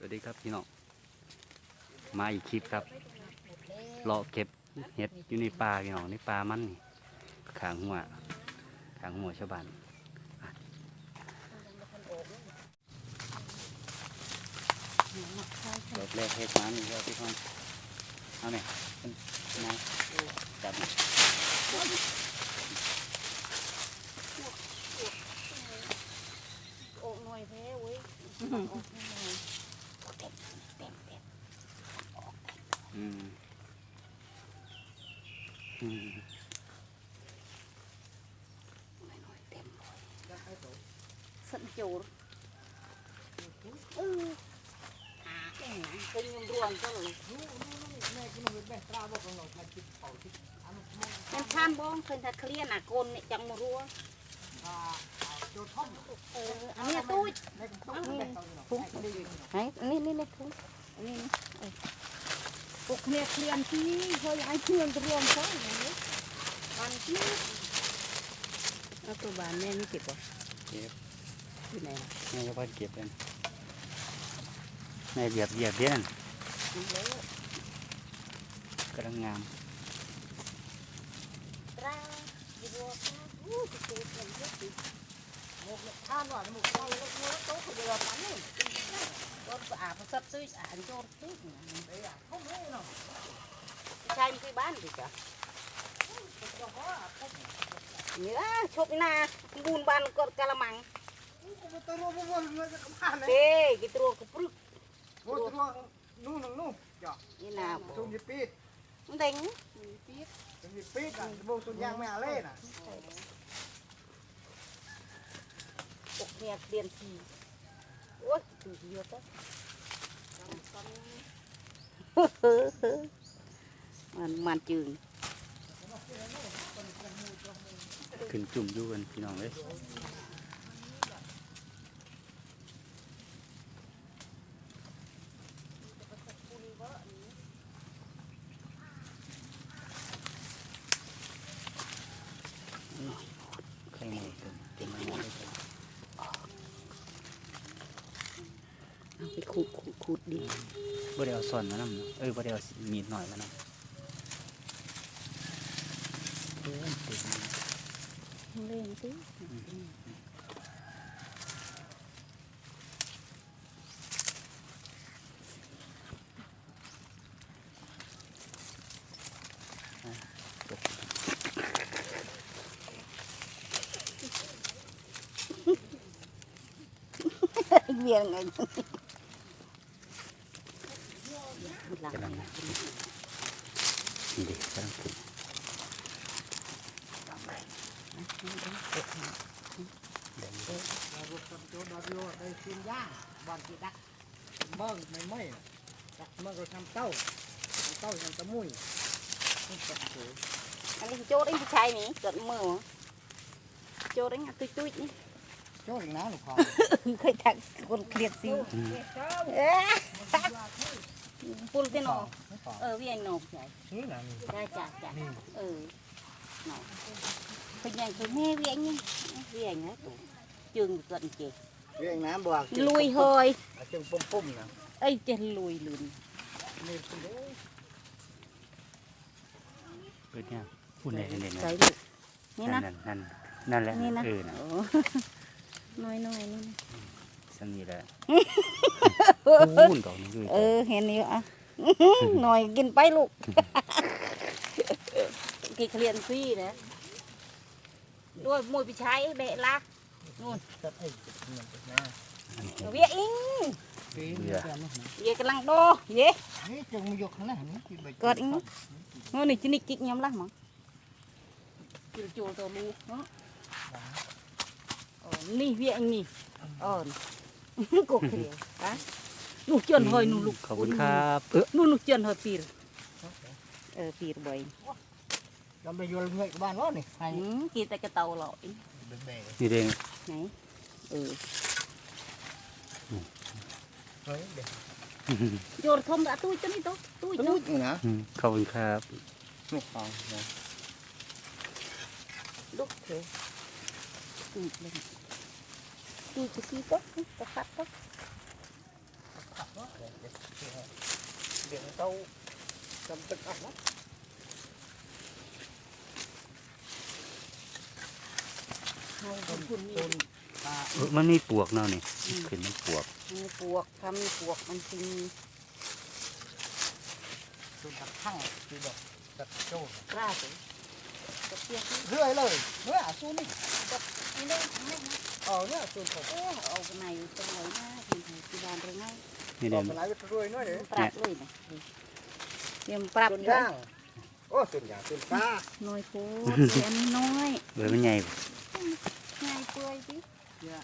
สวัสดีครับพี่น้องมาอีกคลิปครับเลาะเก็บเห็ดอยู่ในป่าพี่น้องในป่ามันนี่ขางหัวขางหัวชาวบ้านรอบแรกเห็ดมันนี่ครับพี่น้องเอาเนี่ยเป็นไงจับหน่อยโอ้หน่อยแพ้เว้ย សិនចូលអូអាគេណាគេខ្ញុំរួអញ្ចឹងខ្ញុំខ្ញុំមិនបេះត្រាមកក្នុងផ្នែកទីបោទីអានោះខ្ញុំខាំបងឃើញថាឃ្លានអាកូនអ្នកចង់មករួអាចូលធំអឺអានេះទូចនេះនេះនេះទូចនេះនេះ อันนี้นี่นี่พุ่งอันนี้นี่เออพวกเนี่ยเคลียร์ที่เคยไอ้เคลียร์รวมเขาอย่างนี้วันที่เอาตัวบานแม่นี่เก็บป่ะเก็บที่ไหนแม่จะพาเก็ บเลยแม่เหยียบเหยียบเบี้ยนมันเละกำลังงามตราดีบัวค่ะอู้ติดตัวเต็มเยอะดิข้าวหน่อยหมูข้าวแล้วก็โต๊ะคนเดียวมันนี่รถสะอบ้าดโจรซื้อไอ้อะเขาไม่เนาะใช่ที่บ้านดิจ้ะเนี่ยชกนาบูนบานกดกะละมังเลยเด้กิตรัวกปรึกรัวรัวนู่นนู่นจ้ะนี่นาบซุ่มยิปีดมันเด้งซุ่ปีดอะโบสุนยางไม่อาเล่น่ะปกเนี่ยเปลี่ยนสี โอ้ยถือเยอะจ้ะมันมันจึงขึ้นจุ่มอยู่กันพี่น้องเลยใครหมดเต็มเต็มมาหมดเลย เอาไปขูดขูดขูดดิ บ่ได้เอาซ่อนมานำเนาะเอ้ยบ่ได้เอามีดหน่อยมานำเต็มเต็มเล่นสิเวียนไงหลัง กำลังนี่ดิกำลังขึ้นทำไรเดี๋ยวเราบุกกับโจดาบิโอได้ซินย่างบ้านที่ดักเบิ้งไม่ไม่ดักเมื่อเราทำเต้าทำเต้าทำตะมุยอันนี้โจดเองผู้ชายนี่เกิดมือโจดเองตุยตุยนี่โจอีกนะหลวงพ่อเคยทักคนเครียดสิ เอ๊ะปุ่นที่นอเออเวียนนอกใช่นี่นะนี่ได้จ้ะจ้ะนี่เออหนอเป็นยังคือแม่เวียนนี่เวียนนะตู่จึงเกิดเจเรื่องน้ำบวกลุยเฮยจึงปุ่มปุ่มนะเอ้ยจะลุยลืมนี่คุณดูเปิดเนี่ยพูดไหนเด่นๆใส่นะลูกนี่นะนั่นนั่นนั่นแหละนี่นะเออนะโอ้น้อยน้อยนี่นะ สังนี่แหละพูนดอกนี่คือเออเห็นอยู่อะหน่อยกินไปลูกกี่เคลียนฟรีนะด้วยมวยไปใช้เดะลักตัดไอ้มันนะเวียอิงปีนี้กันนะเวียกำลังโดเย่นี่จึงมายกนะนี่ที่ใบเกิดอีกมั้งโน่นนี่จินิกจิกยำละมั้งจิจูตัวลูกเนาะอ๋อนี่เวียอิงนี่อ๋อ กกเคลียฮะลูกเจนเฮยนู่นลูกขอบคุณครับเออนู่นลูกเจนเฮยปีรเออปีรบ่อยเราไปโยนเงยกับบ้านวะนี่ให้อืมกินแต่กระเตาหล่อยเบ๊ะนี่เด้งไหนเออเฮ้ยเด็กโยนทมอะตุ้ยจะนี่ตุ้ยตุ้ยตู้ตุ้ยนี่นะอืมขอบคุณครับลูกฟองนะลูกเถอะตุ้ยเลย ตุ้ยจะกี้ตุ๊กตะฟัดตุ๊กเดี๋ยวเต้าจำตึกอะนะต้นต้นปลาเออมันมีปวกเนาะนี่ขึ้นมันปวก มีปวกทำมีปวกมันจริงต้นตะข้างคือแบบตัดโจ้กล้าสิจะเปียกนี่เรื่อยเลยเมื่ออาซูนี่ไม่ได้ไม่ได้ เออเนี่ยซูนผมเอ๊ะเอาไปไหนจะไหนนะคุณไทยที่บ้านหรือไงนี่บเด่อกนไปไหนไปรวยน้อยเด้อปรับเลยนะเตรียมปรับส่วนเลยย่างโอ้ส่วนย่างส่วนปลาน้อยโพดเสียนน้อยเบอร์มันใหญ่ง่ายเปื่อยสิเนี่ย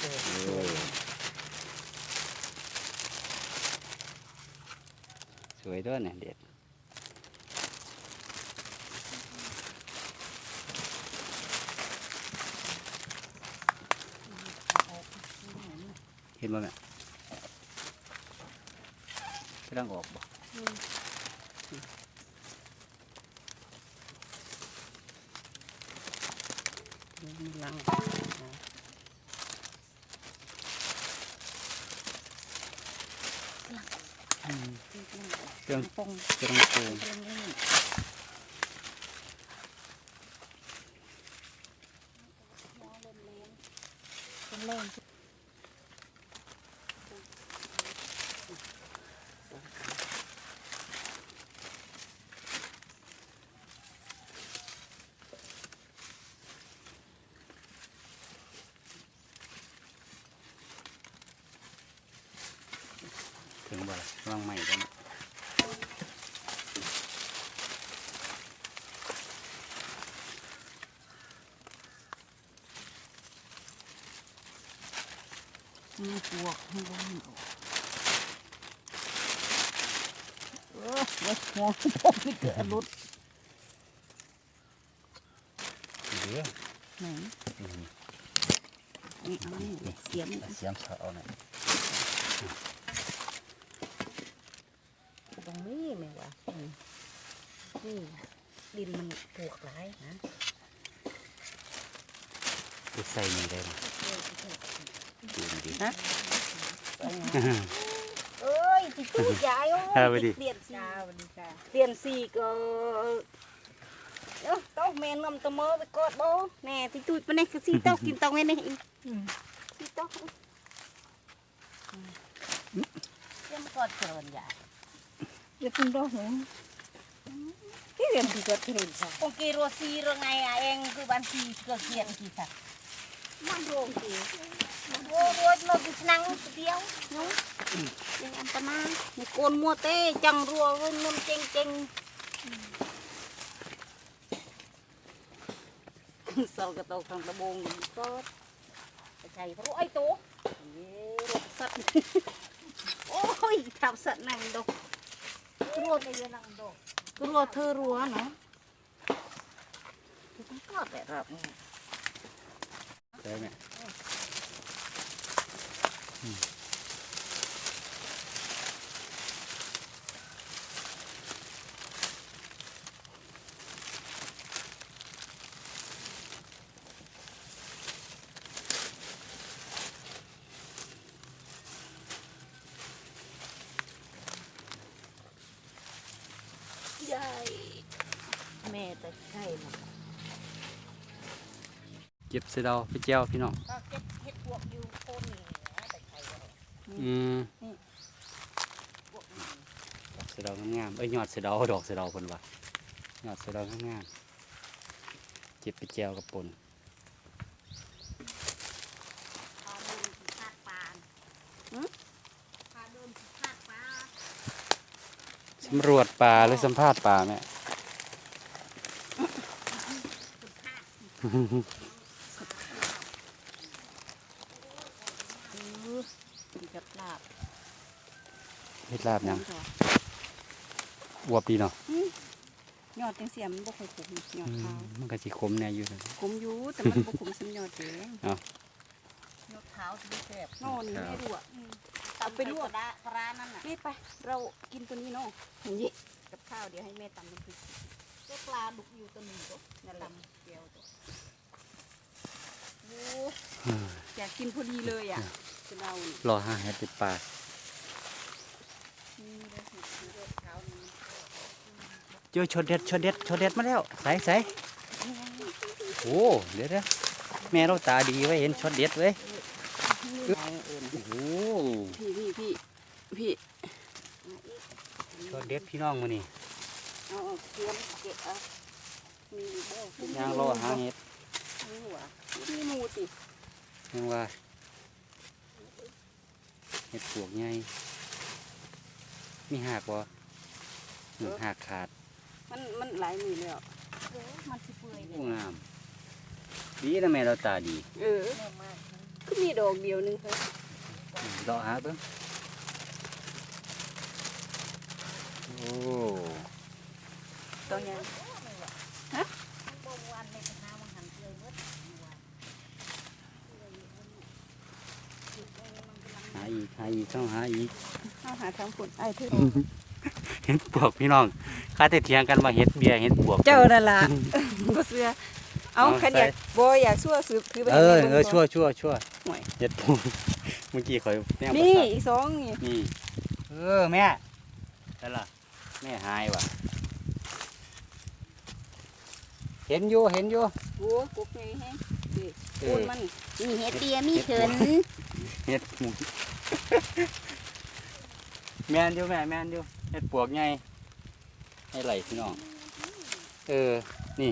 เออเออสวยด้วยเนี่ยเด็ด ห็นบ่แม่กำลังออกบ่มีลังอืมเครื่องปงกำลังโกงเครื่องเล่นเครื่องเล่น ถึงบ่ล่ะกำลังใหม่กัน มีปวกให้บ้านเออเว้ยหัวพวกนี่เกิดรุดเดี๋ยวไหนอืมนี่เอานี่เสียมเสียมเขาเอาหน่อยตรงนี้ไหมวะนี่ดินมันปวกหลายนะไปใส่นี่ได้ไหม ดูดีฮะ เอ้ยที่ตู้ยายโอ้ครับสวัสดียเปลี่ยนสีเปลี่ยนสีก็เอ้าต้องแม่นมตะเมอไปกอดโบแน่ที่ตู้ปะเนี่ยคือสีเต้ากินเต้าไงเนี่ยอีสีเต้าเรียมกอดเกินยาย Ya pun dah. Ini yang juga terus. องกีรัวซีรัวไงอะเองคือบันซีเกเกียนกี่สักมันโรงกี អូរួចមកពីឆ្នាំងស្ទៀវនោះយើងអន្តមានេះកូនមួតទេចង់រួលវិញមុនចេញចេញសល់កតោខាងដបងនឹងកតចៃព្រោះអីតូយេរត់សិតអូយថាប់សិតណាស់ដុសគ្រួតតែយើងនឹងដុសគ្រួតធ្វើរួណាទៅកតតែរាប់តែនេះ ยังนั่งดกรัวเธอรัวเนาะก็แต่แบบได้ไหมอืมยายแม่แต่ใช่หมดเก็บเสะเดาไปเจียวพี่น้อง ก็เก็บเห็ดพวกอยู่โคนนี่นะแต่ใครก็ได้ อืมพวกนี้ดอกเสะเดางามๆเอ้ยยอดเสะเดาดอกเสะเดาเพิ่นว่ายอดเสะเดางามๆเก็บไปเจียวกับปนพาเดินสิพาดปานหืมพาเดินสิพาดปลาสำรวจป่าหรือสัมภาษณ์ป่าแม่ อือกินกับลาบ เฮ็ด ลาบหยังอวบดีเนาะยอดจังเสียมนบ่ค่อยขมยออืดมขาวมันก็สิขมแน่อยู่นะขมอยู่แต่มันบ่ขมสำยอดเองเอ้ายอดขาวสิแซ่บโน่นนี่ไม่รู้อะเอาไปลวกปลานั่นน่ะนี่ไป เรากินตัวนี้เนาะนี่กับข้าวเดี๋ยวให้แม่ตำน้ำพริกเจ้าปลาดุกอยู่ตัวหนึงตัวนั่นแหละเดียวตัวโอ้เฮ้ยอยากกินพอดีเลยอะจะเรานี่รอหาเฮ็ดติดป่า เจอชดเด็ดชดเด็ดชดเด็ดมาแล้วใส่ใส่โอ้เดี๋ยวเดี๋ยแม่เราตาดีไว้เห็นชดเด็ดเว้ยโอ้พี่พี่พี่พี่ชดเด็ดพี่น้องมานี่เอาเอาเทียมเก็บเอางรอหาเห็ดมีหัวมีหมูติยังว่าเห็ดปวกใหญ่ มีหักบ่หนึ่งหักขาด มันมันหลายมือแล้วมันสิเปื่อยโอ้งามดีนะแม่เราตาดีเออก็มีดอกเดียวหนึงเฮ้ยรอหาเบิ่งโอ้ตอนนี้ หาอีกหาอีกต้องหาอีกเอาหาทางผลไอ้ที่เห็ดปวกพี่น้องข้าแต่เถียงกันว่าเห็ดเบียร์เห็ดปวกเจ้านั่นล่ะบ่เสือเอาเอาคันอยากใส่บ่อยากซั่วซื้อถือไปเออให้เอบิ่องชั่วชั่วชั่วห่วยเห็ดปวกเมื่อกี้ข่อยแนวนี่ประสาทอีกสองนี่นี่เออแม่นั่นล่ะแม่หายว่ะเห็นอยู่เห็นอยู่โอ้กุกไงแฮะนี่เอโคอนมันมีเฮ็ดเดียมีเขินเห็ดหมู แมนอยู่แม่แมนอยู่เห็ดปวกไงให้ไหลพี่น้อง เออ นี่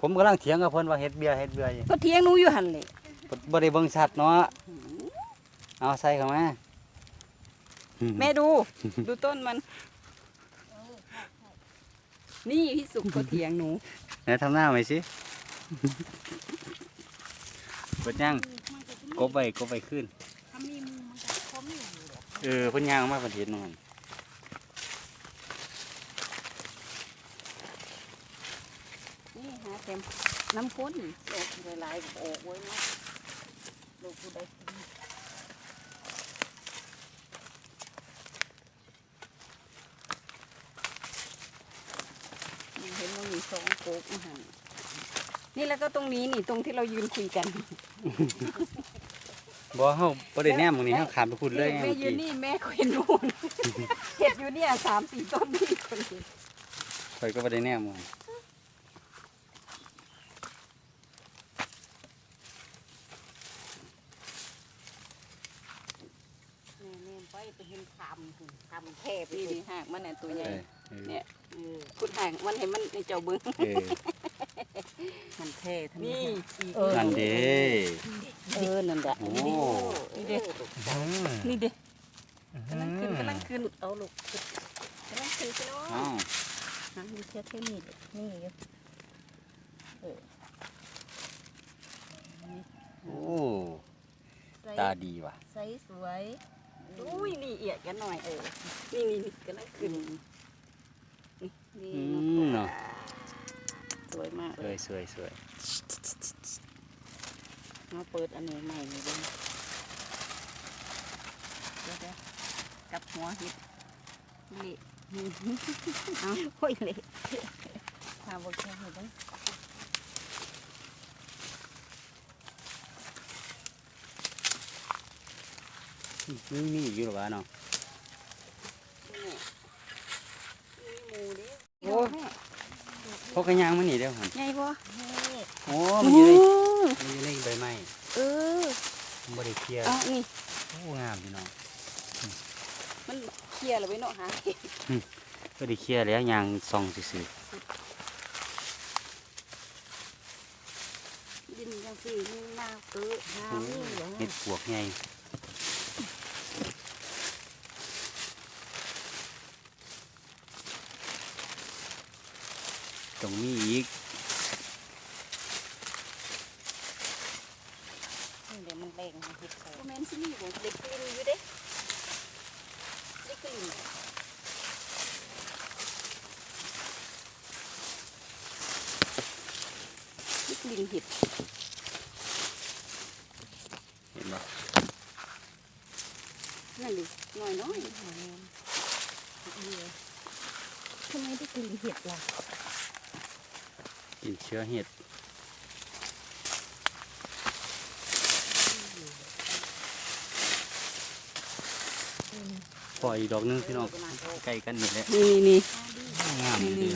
ผมกำลังเถียงกับเพิ่นว่าเห็ดเบียร์เห็ดเบียร์อยู่ก็เถียงหนูอยู่หั่นเลยบ่ได้เบิ่งชัดเนาะ เอาใส่เข้ามาแม่ดู ดูต้นมัน นี่พี่สุกก็เถียงหนู ไหนทำหน้าไว้สิเปิดย่างกบไว้กบไว้ขึ้น เออพ่นยางมาเพิ่นเห็นมันนี่หาเต็มน้ำข้นโอ้หลายๆโอ้โว้ยเนาะลูกผู้ใดกินนี่เห็นว่ามีสองโกกอาหารนี่แล้วก็ตรงนี้นี่ตรงที่เรายืนคุยกัน บ่เฮาบ่ได้แนมตรงนี้เฮาขามไปพูดเลยไงแม่เมื่อยืกี้นนี่แม่ก็เห็นนู่นเห็ดอยู่เนี่ยสามสี่ต้นนี่คนเห็นข่อยก็บ่ได้แนมมันแม่ไปไปเห็นคำคำแคบนี่นี่หากมันเนี่ยตัวใหญ่เออเออเนี่ยเออคุณหางมันเห็นมันในเจ้าเบิ้งเออมันแท้ทั้งนี่นั่นเด้ เออนั่นแหละโอ้นี่เด้นี่เด้กำลังขึ้นกำลังขึ้นเอาลูกกำลังขึ้นพี่น้องอ้าวหางมีเชือกแค่นี้นี่อยู่โอ้ตาดีว่ะใสสวยอุ้ยนี่เอียดกันหน่อยเออนี่นี่นี่กำลังขึ้นนี่นี่อืมเนาะสวยมากสเลวยยสวยสวย มาเปิดอันนี้ใหม่นี่เบ้างเดี๋ยวเดี๋ยวกลับหัวเห็ดเละเอาโอ้ยเละพาบกแค่เห็ดเบ้างนี่มีอีกอยู่หรอวะเนาะนี่มีหมูดิโอ้พกกระยางมันนี่เด้อหั่นใหญ่ปะโอ้มันอยู่ในมันอยู่ในใบไม้เออมันบ่ได้ เคลียร์เอะนี่โอ้งามพี่น้องมันเคลียร์เลยไว้เนาะหาเห็ดบ่ได้เคลียร์แล้วยางส่องซื่อดินยังสีนี่นาเกอะนาๆโอ้นี่เหรอเห็ดปวกใหญ่ต้องมีอีก เดี๋ยวมันแดงเห็ดเขาแม่นสินี่บ่เด็กกลิ่นอยู่เด้เด็กกลิ่น เด็กกลิ่นเห็ดเห็นบ่นั่นดิหน่อยน้อยทำไมได้กลิ่นเห็ดล่ะกินเชื้อเห็ดปล่อยอีกดอกหนึงพี่น้องใกล้กันนี่แหละนี่นี่งามดีนี่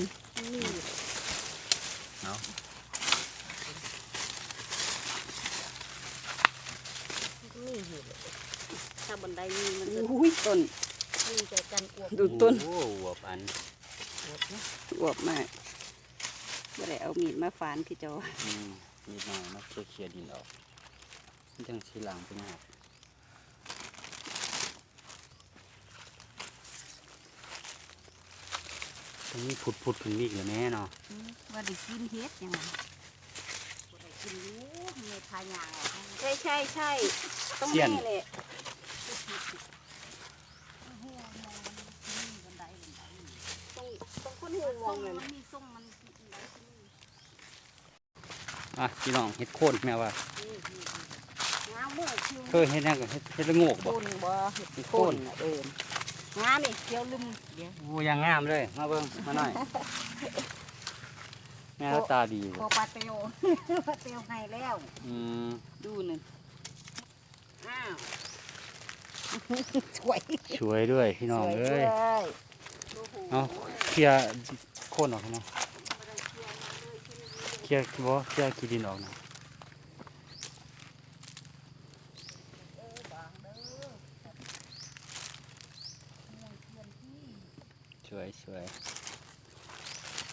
เนาะ นี่อยู่ ถ้าบันไดนี่มันจะอุ้ยต้นมีใจกันอวบดูต้นโอ้หัวปันอวบมากบ่ได้เอามีดมาฝานพี่จออืมนิดหน่อยมาเคลียร์ดินออกมันจังสีหลังเป็นหากตรงนี้ผุดผุดๆขึ้นมีอีกแล้วแม่เนาะว่าได้กินเฮ็ดยังไงบ่ได้กินรู้มีพายางออกให้ใช่ใช่ใช่ต้องเสี้ยนแม่เลย บันไดบันได ต้องต้องคนหูมอง เลยมันมีส่งมันบันไดที่นี่อะพี่น้องเฮ็ดโค่นแม่ว่านี่นี่งามเมื่อคิวเคยเฮ็ดแน่ก็เฮ็ดเฮ็ดละโงกบ่ต้นบ่เห็ดเฮ็ดโคโค่นนน่ะเอินงามนี่เกี่ยวลืมเดี๋ยวโอ้ยังงามเลย มาเบิ่งมาหน่อยแม่เราตาดีพบ่อปลาเตียว ปลาเตียวให้แล้ว อืมดูหนึ่งอ้าว สวยสวยด้วยพี่น้องสวยเอ้ยด้วยเอาเคลียร์โค่นออกนะเคลียร์บ่เคลียร์ขี้ดินออกนะสวยสวย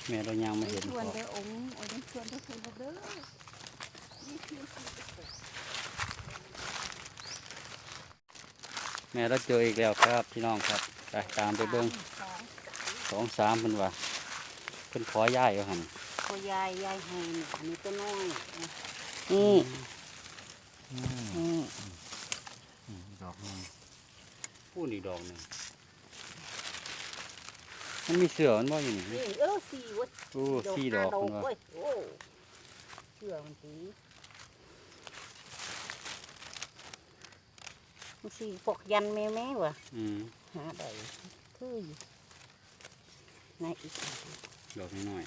แม่เรายังไม่เห็นชพวนอเด้อองค์โอ้ยชวนเด้อชวนเด้อแม่เราเจออีกแล้วครับพี่น้องครับไปตามไปเบิ่งสองสองสามเพิ่นว่า เพิ่นขอย้ายเอาหั่นพ่อยายยายให้นี่อันนี้ตัวน้อยนี่อืมนี่อืมดอกหนึงพูดอีกดอกหนึ่งมันมีเสือมันบ่อยู่นี่นี่เออสี่เวัดโอ้สี่ดอกห้าเพิ่นว่าเว้ยโอ้เชื่อมันสีมันสี่ปกยันแม่แม่วะ อืม หาได้คืออยู่ไหนอีก ดอกน้อย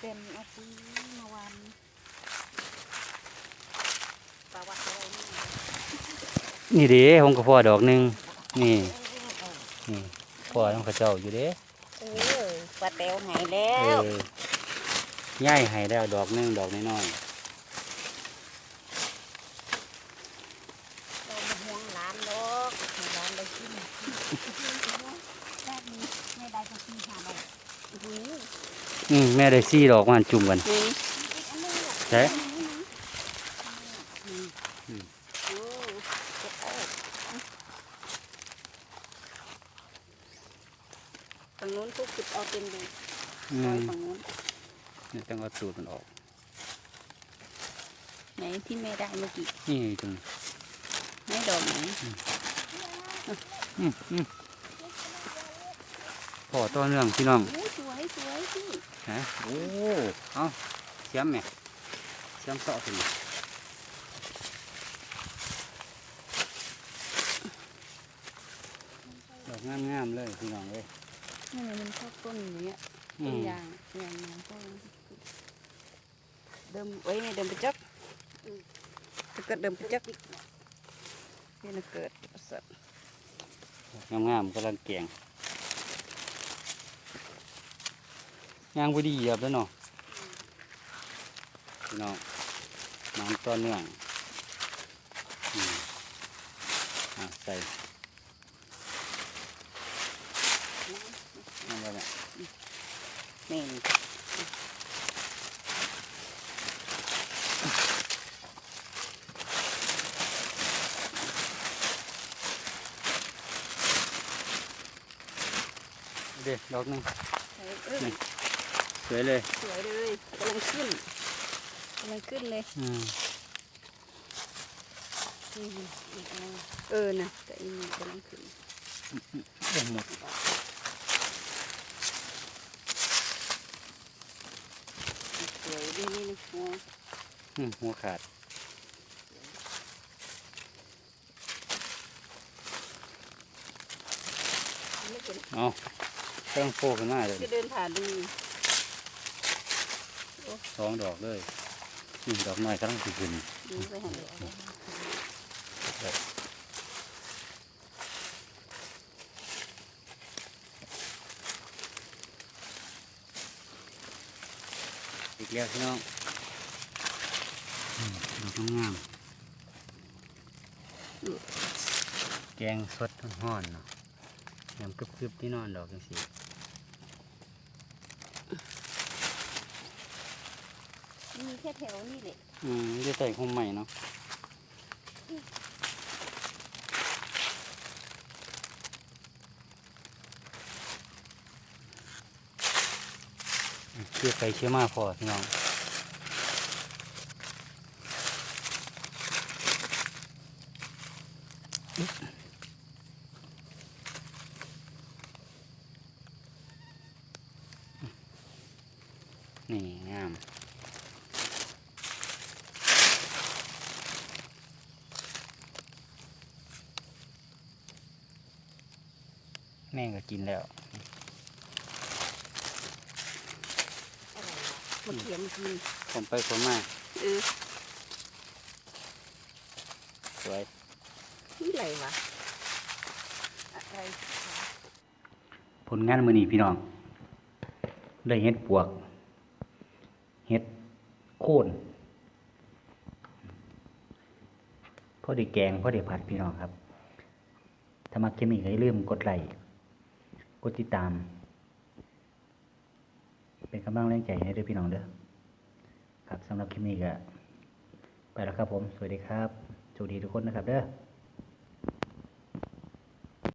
เป็นอาทิตย์เมื่อวานประวัติอะไรนี่ๆนี่เด้ผมก็พ่อดอกหนึงนี่นี่พ่อต้องเขาเจ้าอยู่เด้เออปลาเตวหายแล้เอวอย่ายให้แล้วดอกหนึงดอกน้อยเรามาห่วงร้านดอกให้ร้านได้กินแบบนี้ไม่ได้ก็สี่ห้าดอกอื้อหือ ๆ อืมแม่ได้สี่ดอกมันจุ่มกันนี่อีกอันนึงอะใช่โอ้เก็บเอาฝั่งนู้นทุกจุดเอาเต็มเลยอืซอยมฝั่งนู้นนี่ต้องเอาตูดมันออก ไหนที่แม่ได้เมื่อกี้ นี่ตรงนี้ไหนดอกไหนอืมอืมพ่อต่อเนื่องพี่น้องโอ้ส วยสวยพี่ฮะโอ้เอาเสียมแม่เสียมเสาะถึงดอกงามๆเลยพี่น้องเลยนี่มันชอบต้นอย่างเงี้ยอืต้นมยางยางยางต้นเดิมไว้ยเดิมไปจักถ้าเกิดเดิมไปจักนี่นะเกิดสัตว์งามๆกำลังแกง ยางพอดีเหยียบแล้วเนาะพี่น้องน้ำต้นเนื่องอืมอะใส่นั่นแหละนี่เด็ดดอกหนึงเออเออ สวยเลย สวยเลยกำลังขึ้นกำลังขึ้นเลยอืมนี่อีกอันเออนะแต่อีนี่กำลังขึ้นโอ้หมดสวยดีนี่นะโอ้อืมหัวขาด ไม่เป็นเอาเครื่องโฟขึ้นมาเลย จะเดินผ่านดู สองดอกเลยนี่ดอกน้อยก็ต้องสิขึ้นยิงไปหันเลยอีกแล้วพี่น้องดอกงามแกงสดห้อนเนาะยำกรึบๆที่นอนดอกจังซี่ แถวนี่แหละอืมจะใส่คงใหม่เนาะเชื่อไปเชื่อมาพอพี่น้องนี่งาม แม่ง ก็กินแล้วมาเขียนกินผมไปผมมาเออสวยที่ไรวะอะไรผลงานมือนี้พี่น้องได้เฮ็ดปวกเฮ็ดโค่นพอได้แกงพอได้ผัดพี่น้องครับ ถ้ามักเคมีก็อย่าลืมกดไลค์ กดติดตาม เป็นกำลังแรงใจให้ด้วยพี่น้องเด้อครับสำหรับคลิปนี้ก็ไปแล้วครับผม สวัสดีครับสวัสดีทุกคนนะครับเด้อ